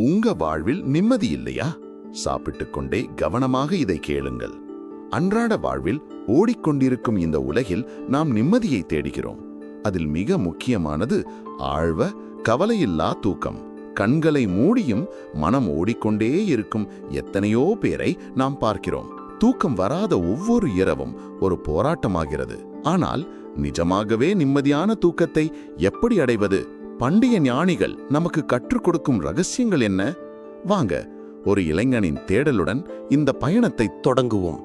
உங்க வாழ்வில் நிம்மதி இல்லையா? சாப்பிட்டுக் கொண்டே கவனமாக இதை கேளுங்கள். அன்றாட வாழ்வில் ஓடிக்கொண்டிருக்கும் இந்த உலகில் நாம் நிம்மதியை தேடுகிறோம். அதில் மிக முக்கியமானது ஆழ்வ கவலையில்லா தூக்கம். கண்களை மூடியும் மனம் ஓடிக்கொண்டே இருக்கும் எத்தனையோ பேரை நாம் பார்க்கிறோம். தூக்கம் வராத ஒவ்வொரு இரவும் ஒரு போராட்டமாகிறது. ஆனால் நிஜமாகவே நிம்மதியான தூக்கத்தை எப்படி அடைவது? பண்டைய ஞானிகள் நமக்கு கற்றுக் கொடுக்கும் ரகசியங்கள் என்ன? வாங்க ஒரு இளைஞனின் தேடலுடன் இந்த பயணத்தை தொடங்குவோம்.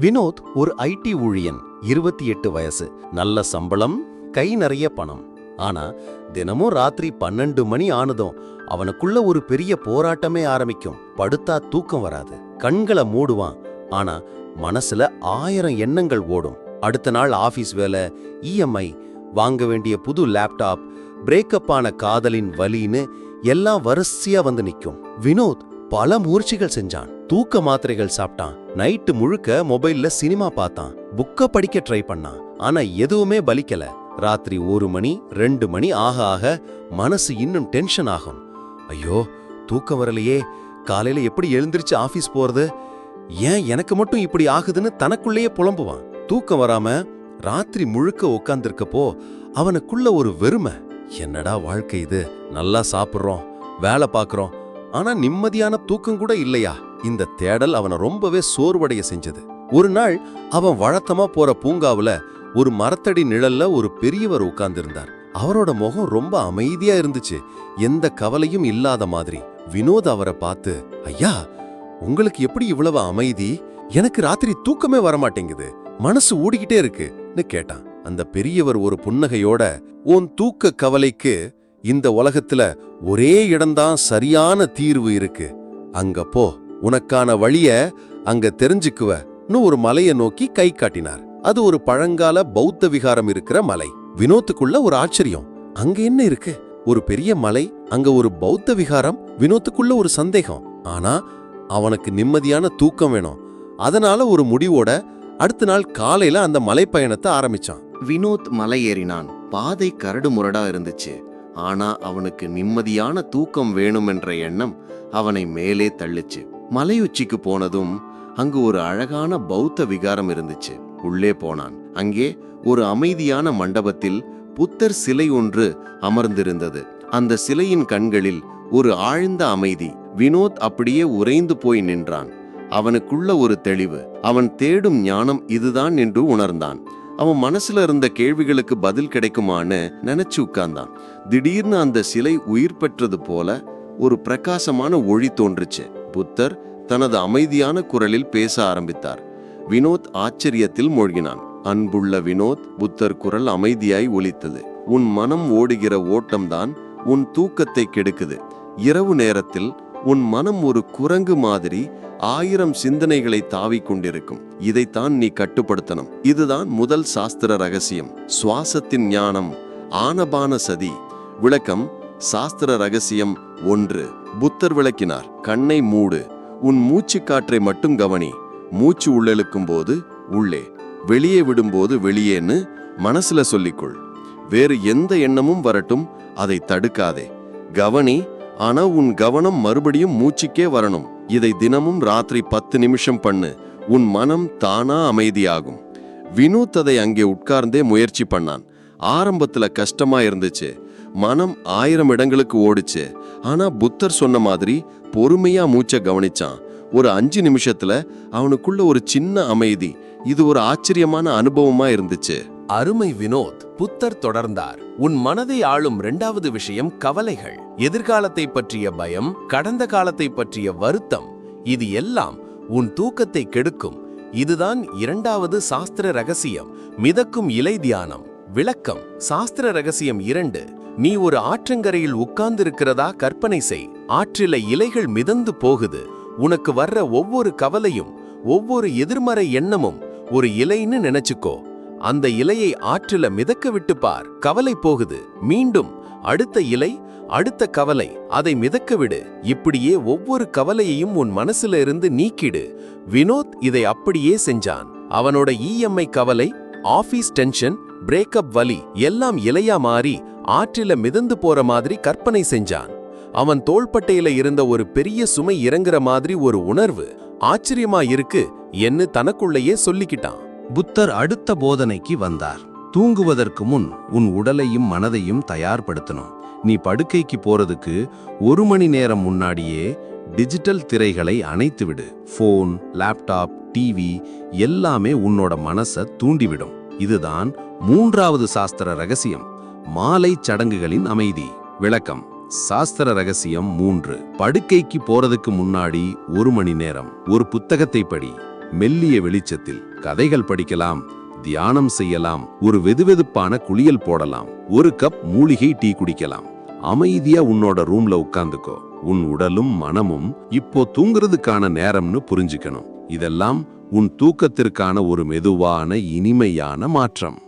வினோத் ஒரு ஐடி ஊழியன் இருபத்தி எட்டு வயசு. நல்ல சம்பளம் கை நிறைய பணம். ஆனா தினமும் ராத்திரி பன்னெண்டு மணி ஆனதும் அவனுக்குள்ள ஒரு பெரிய போராட்டமே ஆரம்பிக்கும். படுத்தா தூக்கம் வராது. கண்களை மூடுவான். ஆனா மனசுல ஆயிரம் எண்ணங்கள் ஓடும். அடுத்த நாள் ஆபீஸ் வேலை இஎம்ஐ வாங்க வேண்டிய புது லேப்டாப் பிரேக்கப் ஆன காதலின் வலின்னு எல்லாம் வரிசையா வந்து நிக்கும். வினோத் பல முயற்சிகள் செஞ்சான். தூக்க மாத்திரைகள் சாப்பிட்டான். நைட்டு முழுக்க மொபைல்ல சினிமா பார்த்தான். புக்க படிக்க ட்ரை பண்ணான். ஆனா எதுவுமே பலிக்கல. ராத்திரி ஒரு மணி ரெண்டு மணி ஆக ஆக மனசு இன்னும் டென்ஷன் ஆகும். ஐயோ தூக்கம் வரலையே. காலையில எப்படி எழுந்திருச்சு ஆபீஸ் போறது? ஏன் எனக்கு மட்டும் இப்படி ஆகுதுன்னு தனக்குள்ளேயே புலம்புவான். தூக்கம் வராம ராத்திரி முழுக்க உட்கார்ந்திருக்கப்போ அவனுக்குள்ள ஒரு வெறுமை. என்னடா வாழ்க்கை இது? நல்லா சாப்பிடுறோம் வேலை பார்க்குறோம். ஆனா நிம்மதியான தூக்கம் கூட இல்லையா? இந்த தேடல் அவனை ரொம்பவே சோர்வடைய செஞ்சது. ஒரு நாள் அவன் வழக்கமா போற பூங்காவுல ஒரு மரத்தடி நிழல்ல ஒரு பெரியவர் உட்கார்ந்திருந்தார். அவரோட முகம் ரொம்ப அமைதியா இருந்துச்சு. எந்த கவலையும் இல்லாத மாதிரி. வினோத் அவரை பார்த்து ஐயா உங்களுக்கு எப்படி இவ்வளவு அமைதி? எனக்கு ராத்திரி தூக்கமே வரமாட்டேங்குது. மனசு ஓடிக்கிட்டே இருக்குன்னு கேட்டான். அந்த பெரியவர் ஒரு புன்னகையோட உன் தூக்க கவலைக்கு இந்த உலகத்துல ஒரே இடம்தான் சரியான தீர்வு இருக்கு. அங்க போ. உனக்கான வழிய அங்க தெரிஞ்சுக்குவன்னு ஒரு மலையை நோக்கி கை காட்டினார். அது ஒரு பழங்கால பௌத்த விகாரம் இருக்கிற மலை. வினோத்துக்குள்ள ஒரு ஆச்சரியம். அங்க என்ன இருக்கு? ஒரு பெரிய மலை அங்க ஒரு பௌத்த விகாரம் வினோத்துக்குள்ள ஒரு சந்தேகம். ஆனா அவனுக்கு நிம்மதியான தூக்கம் வேணும். அதனால ஒரு முடிவோட அடுத்த நாள் காலையில அந்த மலைப்பயணத்தை ஆரம்பிச்சான். வினோத் மலை ஏறினான் பாதை கரடு முரடா இருந்துச்சு. ஆனா அவனுக்கு நிம்மதியான தூக்கம் வேணுமென்ற எண்ணம் அவனை மேலே தள்ளுச்சு. மலையுச்சிக்கு போனதும் அங்கு ஒரு அழகான பௌத்த விகாரம் இருந்துச்சு. உள்ளே போனான். அங்கே ஒரு அமைதியான மண்டபத்தில் புத்தர் சிலை ஒன்று அமர்ந்திருந்தது. அந்த சிலையின் கண்களில் ஒரு ஆழ்ந்த அமைதி. வினோத் அப்படியே உறைந்து போய் நின்றான். அவனுக்குள்ள ஒரு தெளிவு. அவன் தேடும் ஞானம் இதுதான் என்று உணர்ந்தான். அவன் மனசுல இருந்த கேள்விகளுக்கு பதில் கிடைக்குமான்னு நினைச்சு உட்கார்ந்தான். திடீர்னு அந்த சிலை உயிர் பெற்றது போல ஒரு பிரகாசமான ஒளி தோன்றுச்சு. புத்தர் தனது அமைதியான குரலில் பேச ஆரம்பித்தார். வினோத் ஆச்சரியத்தில் மூழ்கினான். அன்புள்ள வினோத் புத்தர் குரல் அமைதியாய் ஒலித்தது. உன் மனம் ஓடுகிற ஓட்டம்தான் உன் தூக்கத்தை கெடுக்குது. இரவு நேரத்தில் உன் மனம் ஒரு குரங்கு மாதிரி ஆயிரம் சிந்தனைகளை தாவிக் கொண்டிருக்கும். இதைத்தான் நீ கட்டுப்படுத்தணும். இதுதான் முதல் சாஸ்திர ரகசியம். சுவாசத்தின் ஞானம் ஆனபான சதி. விளக்கம் சாஸ்திர ரகசியம் ஒன்று. புத்தர் விளக்கினார் கண்ணை மூடு. உன் மூச்சு காற்றை மட்டும் கவனி. மூச்சு உள்ளெழுக்கும் போது உள்ளே. வெளியே விடும்போது வெளியேன்னு மனசுல சொல்லிக்கொள். வேறு எந்த எண்ணமும் வரட்டும். அதை தடுக்காதே. கவனி ஆனா உன் கவனம் மறுபடியும் மூச்சுக்கே வரணும். இதை தினமும் ராத்திரி பத்து நிமிஷம் பண்ணு. உன் மனம் தானா அமைதியாகும். வினோத் அதை அங்கே உட்கார்ந்தே முயற்சி பண்ணான். ஆரம்பத்துல கஷ்டமா இருந்துச்சு. மனம் ஆயிரம் இடங்களுக்கு ஓடுச்சு. ஆனா புத்தர் சொன்ன மாதிரி பொறுமையா மூச்சை கவனிச்சான். ஒரு அஞ்சு நிமிஷத்துல அவனுக்குள்ள ஒரு சின்ன அமைதி. இது ஒரு ஆச்சரியமான அனுபவமா இருந்துச்சு. அருமை வினோத் புத்தர் தொடர்ந்தார். உன் மனதை ஆளும் இரண்டாவது விஷயம் கவலைகள். எதிர்காலத்தை பற்றிய பயம் கடந்த காலத்தை பற்றிய வருத்தம் இது எல்லாம் உன் தூக்கத்தை கெடுக்கும். இதுதான் இரண்டாவது சாஸ்திர ரகசியம். மிதக்கும் இலை தியானம். விளக்கம் சாஸ்திர ரகசியம் இரண்டு. நீ ஒரு ஆற்றங்கரையில் உட்கார்ந்திருக்கிறதா கற்பனை செய். ஆற்றில இலைகள் மிதந்து போகுது. உனக்கு வர்ற ஒவ்வொரு கவலையும் ஒவ்வொரு எதிர்மறை எண்ணமும் ஒரு இலைன்னு நினைச்சுக்கோ. அந்த இலையை ஆற்றில மிதக்க விட்டு பார். கவலை போகுது. மீண்டும் அடுத்த இலை அடுத்த கவலை. அதை மிதக்க விடு. இப்படியே ஒவ்வொரு கவலையையும் உன் மனசுல இருந்து நீக்கிடு. வினோத் இதை அப்படியே செஞ்சான். அவனோட இஎம்ஐ கவலை ஆபீஸ் டென்ஷன் பிரேக்கப் வலி எல்லாம் இலையா மாறி ஆற்றில மிதந்து போற மாதிரி கற்பனை செஞ்சான். அவன் தோள்பட்டையில இருந்த ஒரு பெரிய சுமை இறங்குற மாதிரி ஒரு உணர்வு ஆச்சரியமா இருக்கு என்று தனக்குள்ளேயே சொல்லிக்கிட்டான். புத்தர் அடுத்த போதனைக்கு வந்தார். தூங்குவதற்கு முன் உன் உடலையும் மனதையும் தயார்படுத்தணும். நீ படுக்கைக்கு போறதுக்கு ஒரு மணி நேரம் முன்னாடியே டிஜிட்டல் திரைகளை அணைத்துவிடு. ஃபோன் லேப்டாப் டிவி எல்லாமே உன்னோட மனச தூண்டிவிடும். இதுதான் மூன்றாவது சாஸ்திர ரகசியம். மாலை சடங்குகளின் அமைதி. விளக்கம். சாஸ்திர ரகசியம் மூன்று. படுக்கைக்கு போறதுக்கு முன்னாடி ஒரு மணி நேரம். ஒரு புத்தகத்தை படி. மெல்லிய வெளிச்சத்தில். கதைகள் படிக்கலாம் தியானம் செய்யலாம் ஒரு வெதுவெதுப்பான குளியல் போடலாம் ஒரு கப் மூலிகை டீ குடிக்கலாம். அமைதியா உன்னோட ரூம்ல உட்கார்ந்துக்கோ உன் உடலும் மனமும் இப்போ தூங்குறதுக்கான நேரம்னு புரிஞ்சுக்கணும். இதெல்லாம் உன் தூக்கத்திற்கான ஒரு மெதுவான இனிமையான மாற்றம்.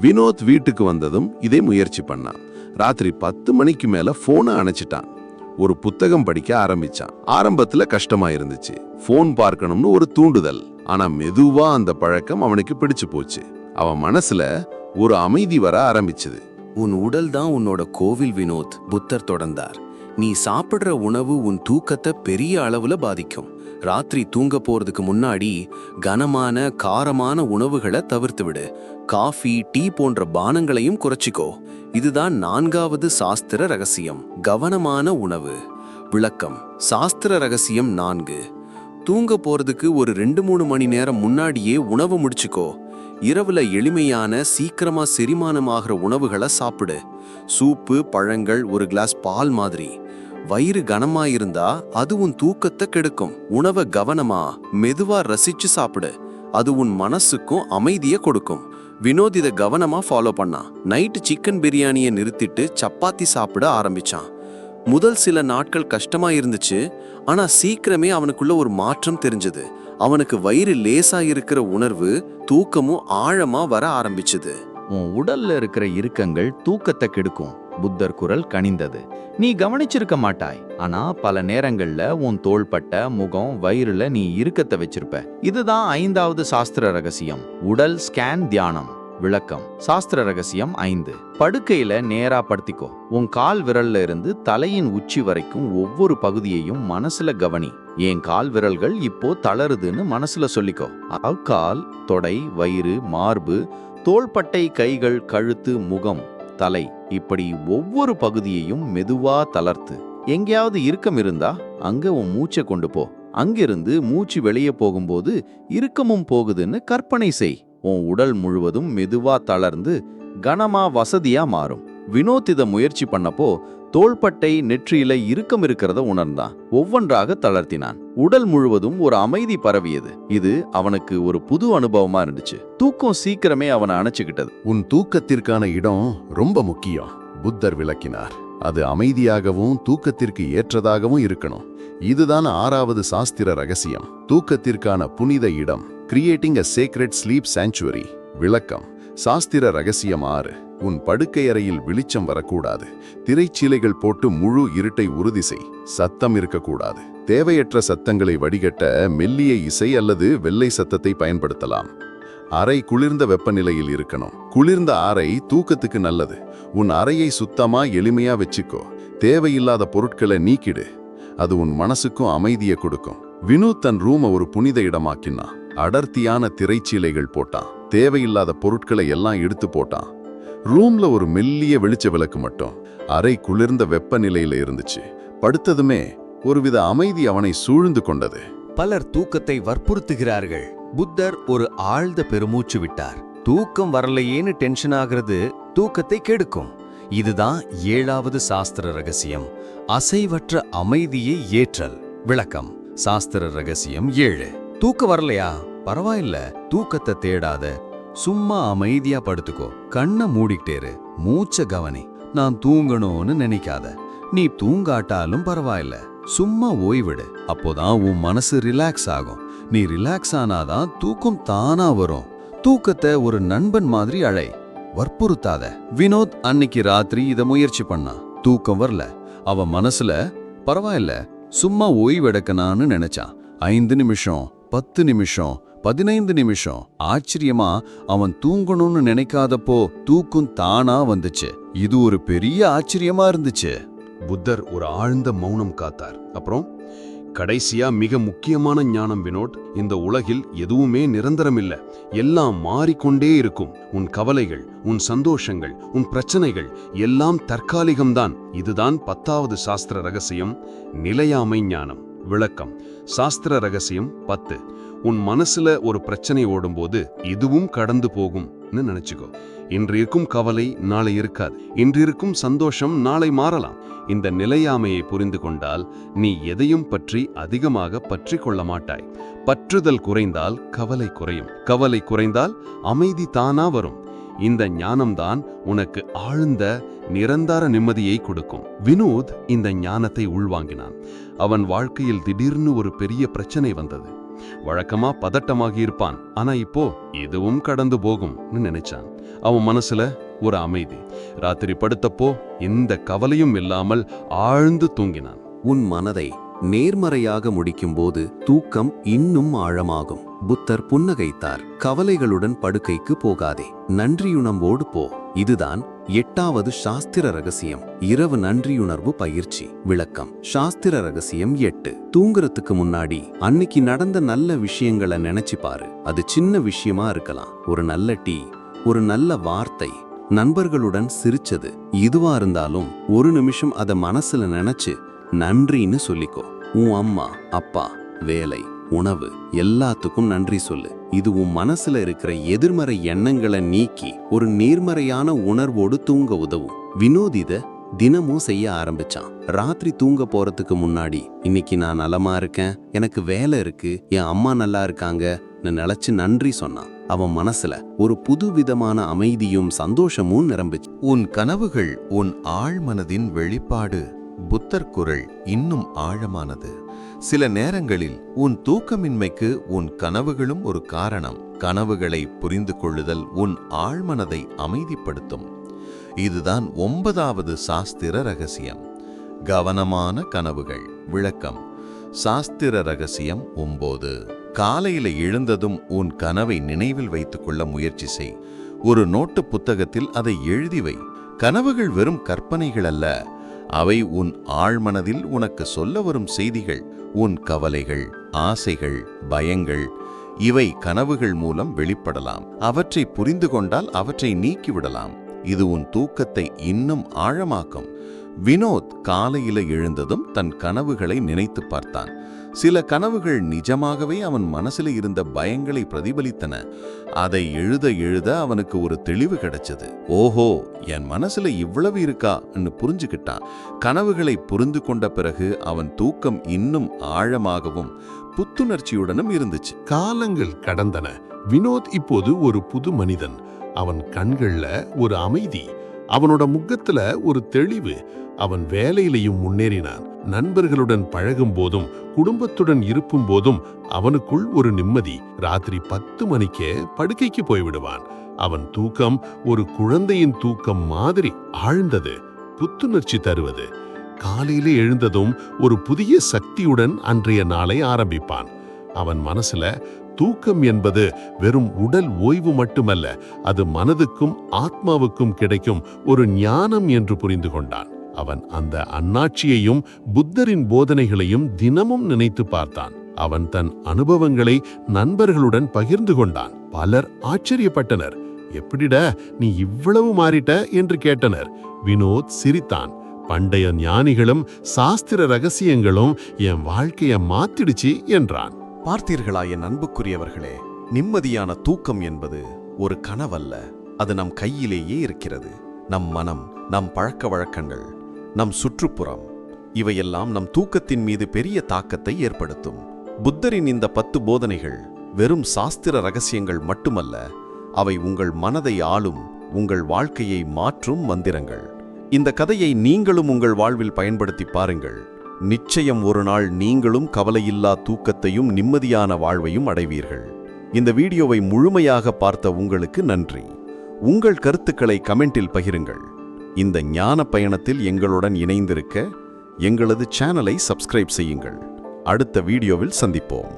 வினோத் வீட்டுக்கு வந்ததும் இதே முயற்சி பண்ணான். ராத்திரி பத்து மணிக்கு மேல போனை அணைச்சிட்டான். ஒரு புத்தகம் படிக்க ஆரம்பிச்சான். ஆரம்பத்துல கஷ்டமா இருந்துச்சு. போன் பார்க்கணும்னு ஒரு தூண்டுதல். ஆனா மெதுவா அந்த பழக்கம் அவனுக்கு பிடிச்சு போச்சு. அவன் மனசுல ஒரு அமைதி வர ஆரம்பிச்சது. உன் உடல் தான் உன்னோட கோவில் வினோத். புத்தர் தொடர்ந்தார். நீ சாப்பிடுற உணவு உன் தூக்கத்தை பெரிய அளவுல பாதிக்கும். ராத்திரி தூங்க போறதுக்கு முன்னாடி கனமான காரமான உணவுகளை தவிர்த்து விடு காஃபி டீ போன்ற பானங்களையும் குறைச்சிக்கோ. இதுதான் நான்காவது சாஸ்திர ரகசியம். கவனமான உணவு. விளக்கம். சாஸ்திர ரகசியம் நான்கு. தூங்க போறதுக்கு ஒரு ரெண்டு மூணு மணி நேரம் முன்னாடியே உணவு முடிச்சுக்கோ. இரவுல எளிமையான சீக்கிரமா செரிமானமாகிற உணவுகளை சாப்பிடு. சூப்பு பழங்கள் ஒரு கிளாஸ் பால் மாதிரி. வயிறு கனமா இருந்தா அது உன் தூக்கத்தை கெடுக்கும். உணவை கவனமா மெதுவா ரசிச்சு சாப்பிடு. அது உன் மனசுக்கும் அமைதியை கொடுக்கும். வினோத் இதை கவனமா ஃபாலோ பண்ணான் நைட்டு சிக்கன் பிரியாணியை நிறுத்திட்டு சப்பாத்தி சாப்பிட ஆரம்பிச்சான். முதல் சில நாட்கள் கஷ்டமா இருந்துச்சு ஆனா சீக்கிரமே அவனுக்குள்ள ஒரு மாற்றம் தெரிஞ்சது. அவனுக்கு வயிறு லேசா இருக்கிற உணர்வு தூக்கமும் ஆழமா வர ஆரம்பிச்சது. உன் உடல்ல இருக்கிற இறுக்கங்கள் தூக்கத்தை கெடுக்கும். புத்தர் குரல் கனிந்தது. நீ கவனிச்சிருக்க மாட்டாய். ஆனா பல நேரங்கள்ல உன் தோள்பட்ட முகம் வயிறுல நீ இறுக்கத்தை வச்சிருப்ப. இதுதான் ஐந்தாவது சாஸ்திர ரகசியம். உடல் ஸ்கேன் தியானம். விளக்கம். சாஸ்திர ரகசியம் ஐந்து. படுக்கையில நேரா படுத்திக்கோ. உன் கால் விரல்ல இருந்து தலையின் உச்சி வரைக்கும் ஒவ்வொரு பகுதியையும் மனசுல கவனி. என் கால் விரல்கள் இப்போ தளருதுன்னு மனசுல சொல்லிக்கோ. அக்கால் தொடை வயிறு மார்பு தோள்பட்டை கைகள் கழுத்து முகம் தலை இப்படி ஒவ்வொரு பகுதியையும் மெதுவா தளர்த்து. எங்கேயாவது இறுக்கம் இருந்தா அங்க உன் மூச்சை கொண்டு போ. அங்கிருந்து மூச்சு வெளியே போகும்போது இறுக்கமும் போகுதுன்னு கற்பனை செய். உன் உடல் முழுவதும் மெதுவா தளர்ந்து கனமா வசதியா மாறும். வினோத் இதை முயற்சி பண்ணப்போ தோள்பட்டை நெற்றியில இறுக்கம் இருக்கிறத உணர்ந்தான். ஒவ்வொன்றாக தளர்த்தினான். உடல் முழுவதும் ஒரு அமைதி பரவியது. இது அவனுக்கு ஒரு புது அனுபவமா இருந்துச்சு. தூக்கம் சீக்கிரமே அவனை அணைச்சுக்கிட்டது. உன் தூக்கத்திற்கான இடம் ரொம்ப முக்கியம். புத்தர் விளக்கினார். அது அமைதியாகவும் தூக்கத்திற்கு ஏற்றதாகவும் இருக்கணும். இதுதான் ஆறாவது சாஸ்திர ரகசியம். தூக்கத்திற்கான புனித இடம். Creating a sacred sleep sanctuary விளக்கம். சாஸ்திர ரகசியம் ஆறு. உன் படுக்கை அறையில் வெளிச்சம் வரக்கூடாது. திரைச்சீலைகள் போட்டு முழு இருட்டை உறுதி செய். சத்தம் இருக்கக்கூடாது. தேவையற்ற சத்தங்களை வடிகட்ட மெல்லிய இசை அல்லது வெள்ளை சத்தத்தை பயன்படுத்தலாம். அறை குளிர்ந்த வெப்பநிலையில் இருக்கணும். குளிர்ந்த அறை தூக்கத்துக்கு நல்லது. உன் அறையை சுத்தமா எளிமையா வச்சுக்கோ. தேவையில்லாத பொருட்களை நீக்கிடு. அது உன் மனசுக்கும் அமைதியை கொடுக்கும். வினு தன் ரூமை ஒரு புனித இடமாக்கினான். அடர்த்தியான திரைச்சீலைகள் போட்டான். தேவையில்லாத பொருட்களை எல்லாம் எடுத்து போட்டான். ரூம்ல ஒரு மெல்லிய வெளிச்ச விளக்கு மட்டும் அறை குளிர்ந்த வெப்பநிலையில இருந்துச்சு. படுத்ததுமே ஒருவித அமைதி அவனை சூழ்ந்து கொண்டது. பலர் தூக்கத்தை வற்புறுத்துகிறார்கள். புத்தர் ஒரு ஆழ்ந்த பெருமூச்சு விட்டார். தூக்கம் வரலையேன்னு டென்ஷன் ஆகிறது தூக்கத்தை கெடுக்கும். இதுதான் ஏழாவது சாஸ்திர ரகசியம். அசைவற்ற அமைதியை ஏற்றல். விளக்கம். சாஸ்திர ரகசியம் ஏழு. தூக்கம் வரலையா? பரவாயில்ல. தூக்கத்தை தேடாத. சும்மா அமைதியா படுத்துக்கோ. கண்ணை மூடிக்கிட்டேரு மூச்ச கவனி. நான் தூங்கணும்னு நினைக்காத. நீ தூங்காட்டாலும் பரவாயில்ல. சும்மா ஓய்விடு. அப்போதான் உன் மனசு ரிலாக்ஸ் ஆகும். நீ ரிலாக்ஸ் ஆனாதான் தூக்கம் தானா வரும். தூக்கத்தை ஒரு நண்பன் மாதிரி அழை. வற்புறுத்தாத. வினோத் அன்னைக்கு ராத்திரி இத முயற்சி பண்ணான் தூக்கம் வரல. அவன் மனசுல பரவாயில்ல. சும்மா ஓய்வெடுக்கணான்னு நினைச்சான். ஐந்து நிமிஷம். பத்து நிமிஷம் பதினைந்து நிமிஷம். ஆச்சரியமா அவன் தூங்கணும்னு நினைக்காதப்போ தூக்கும் தானா வந்துச்சு. இது ஒரு பெரிய ஆச்சரியமா இருந்துச்சு. புத்தர் ஒரு ஆழ்ந்த மௌனம் காத்தார். அப்புறம் கடைசியா மிக முக்கியமான ஞானம் வினோட் இந்த உலகில் எதுவுமே நிரந்தரமில்ல. எல்லாம் மாறிக்கொண்டே இருக்கும். உன் கவலைகள் உன் சந்தோஷங்கள் உன் பிரச்சனைகள் எல்லாம் தற்காலிகம்தான். இதுதான் பத்தாவது சாஸ்திர ரகசியம் நிலையாமை ஞானம். விளக்கம். சாஸ்திர ரகசியம் பத்து. உன் மனசுல ஒரு பிரச்சனை ஓடும்போது இதுவும் கடந்து போகும்னு நினைச்சுக்கோ. இன்று இருக்கும் கவலை நாளை இருக்காது. இன்று இருக்கும் சந்தோஷம் நாளை மாறலாம். இந்த நிலையாமையை புரிந்து கொண்டால் நீ எதையும் பற்றி அதிகமாக பற்றி கொள்ள மாட்டாய். பற்றுதல் குறைந்தால் கவலை குறையும். கவலை குறைந்தால் அமைதி தானா வரும். இந்த ஞானம்தான் உனக்கு ஆழ்ந்த நிரந்தர நிம்மதியை கொடுக்கும். வினோத் இந்த ஞானத்தை உள்வாங்கினான். அவன் வாழ்க்கையில் திடீர்னு ஒரு பெரிய பிரச்சனை வந்தது. வழக்கமா பதட்டமாகி இருப்பான். ஆனா இப்போ இதுவும் கடந்து போகும்னு நினைச்சான். அவன் மனசுல ஒரு அமைதி. ராத்திரி படுத்தப்போ எந்த கவலையும் இல்லாமல் ஆழ்ந்து தூங்கினான். உன் மனதை நேர்மறையாக முடிக்கும்போது தூக்கம் இன்னும் ஆழமாகும். புத்தர் புன்னகைத்தார். கவலைகளுடன் படுக்கைக்கு போகாதே. நன்றியுணம்போடு போ. இதுதான் எட்டாவது சாஸ்திர ரகசியம் இரவு நன்றியுணர்வு பயிற்சி விளக்கம். சாஸ்திர ரகசியம் எட்டு. தூங்குறதுக்கு முன்னாடி அன்னைக்கு நடந்த நல்ல விஷயங்களை நினைச்சு பாரு. அது சின்ன விஷயமா இருக்கலாம். ஒரு நல்ல டீ ஒரு நல்ல வார்த்தை நண்பர்களுடன் சிரிச்சது இதுவா இருந்தாலும் ஒரு நிமிஷம் அத மனசுல நினைச்சு நன்றின்னு சொல்லிக்கோ. உன் அம்மா அப்பா வேலை. உணவு. எல்லாத்துக்கும் நன்றி சொல்லு. இது உன் மனசுல இருக்கிற எதிர்மறை எண்ணங்களை நீக்கி ஒரு நேர்மறையான உணர்வோடு தூங்க உதவும். வினோத் தினமும் செய்ய ஆரம்பிச்சான். ராத்திரி தூங்க போறதுக்கு முன்னாடி இன்னைக்கு நான் நலமா இருக்கேன். எனக்கு வேலை இருக்கு. என் அம்மா நல்லா இருக்காங்கன்னு நினைச்சு நன்றி சொன்னான். அவன் மனசுல ஒரு புது விதமான அமைதியும் சந்தோஷமும் நிரம்பிச்சு. உன் கனவுகள் உன் ஆழ்மனதின் வெளிப்பாடு. புத்தர் குரல் இன்னும் ஆழமானது. சில நேரங்களில் உன் தூக்கமின்மைக்கு உன் கனவுகளும் ஒரு காரணம். கனவுகளை புரிந்து கொள்ளுதல் உன் ஆழ்மனதை அமைதிப்படுத்தும். இதுதான் ஒன்பதாவது சாஸ்திர ரகசியம். கவனமான கனவுகள். விளக்கம். சாஸ்திர ரகசியம் ஒம்போது. காலையில எழுந்ததும் உன் கனவை நினைவில் வைத்துக்கொள்ள முயற்சி செய். ஒரு நோட்டு புத்தகத்தில் அதை எழுதி வை. கனவுகள் வெறும் கற்பனைகள் அல்ல. அவை உன் ஆழ்மனதில் உனக்கு சொல்ல வரும் செய்திகள் உன் கவலைகள் ஆசைகள் பயங்கள் இவை கனவுகள் மூலம் வெளிப்படலாம். அவற்றை புரிந்து கொண்டால் அவற்றை நீக்கிவிடலாம். இது உன் தூக்கத்தை இன்னும் ஆழமாக்கும். வினோத் காலையில எழுந்ததும் தன் கனவுகளை நினைத்து பார்த்தான். சில கனவுகள் நிஜமாகவே அவன் மனசில் இருந்த பயங்களை பிரதிபலித்தன. அதை எழுத எழுத அவனுக்கு ஒரு தெளிவு கிடைச்சது. ஓஹோ என் மனசுல இவ்வளவு இருக்கான்னு புரிஞ்சுக்கிட்டான். கனவுகளை புரிந்து கொண்ட பிறகு அவன் தூக்கம் இன்னும் ஆழமாகவும் புத்துணர்ச்சியுடனும் இருந்துச்சு. காலங்கள் கடந்தன. வினோத் இப்போது ஒரு புது மனிதன். அவன் கண்கள்ல ஒரு அமைதி. அவனோட முகத்துல ஒரு தெளிவு. அவன் வேலையிலையும் முன்னேறினான். நண்பர்களுடன் பழகும் போதும் குடும்பத்துடன் இருக்கும் போதும் அவனுக்குள் ஒரு நிம்மதி. ராத்திரி பத்து மணிக்கே படுக்கைக்கு போய்விடுவான். அவன் தூக்கம் ஒரு குழந்தையின் தூக்கம் மாதிரி ஆழ்ந்தது புத்துணர்ச்சி தருவது. காலையிலே எழுந்ததும் ஒரு புதிய சக்தியுடன் அன்றைய நாளை ஆரம்பிப்பான். அவன் மனசுல தூக்கம் என்பது வெறும் உடல் ஓய்வு மட்டுமல்ல அது மனதுக்கும் ஆத்மாவுக்கும் கிடைக்கும் ஒரு ஞானம் என்று புரிந்து கொண்டான். அவன் அந்த அண்ணாட்சியையும் புத்தரின் போதனைகளையும் தினமும் நினைத்து பார்த்தான். அவன் தன் அனுபவங்களை நண்பர்களுடன் பகிர்ந்து கொண்டான். பலர் ஆச்சரியப்பட்டனர். எப்படிடா நீ இவ்வளவு மாறிட்ட? என்று கேட்டனர். வினோத் சிரித்தான். பண்டைய ஞானிகளும் சாஸ்திர ரகசியங்களும் என் வாழ்க்கையை மாத்திடுச்சு என்றான். பார்த்தீர்களா என் அன்புக்குரியவர்களே நிம்மதியான தூக்கம் என்பது ஒரு கனவல்ல. அது நம் கையிலேயே இருக்கிறது. நம் மனம் நம் பழக்க வழக்கங்கள் நம் சுற்றுப்புறம். இவையெல்லாம் நம் தூக்கத்தின் மீது பெரிய தாக்கத்தை ஏற்படுத்தும். புத்தரின் இந்த பத்து போதனைகள் வெறும் சாஸ்திர ரகசியங்கள் மட்டுமல்ல அவை உங்கள் மனதை ஆளும் உங்கள் வாழ்க்கையை மாற்றும் மந்திரங்கள். இந்த கதையை நீங்களும் உங்கள் வாழ்வில் பயன்படுத்தி பாருங்கள். நிச்சயம் ஒரு நாள் நீங்களும் கவலையில்லா தூக்கத்தையும் நிம்மதியான வாழ்வையும் அடைவீர்கள். இந்த வீடியோவை முழுமையாக பார்த்த உங்களுக்கு நன்றி. உங்கள் கருத்துக்களை கமெண்டில் பகிருங்கள். இந்த ஞான பயணத்தில் எங்களுடன் இணைந்திருக்க எங்களது சேனலை சப்ஸ்கிரைப் செய்யுங்கள். அடுத்த வீடியோவில் சந்திப்போம்.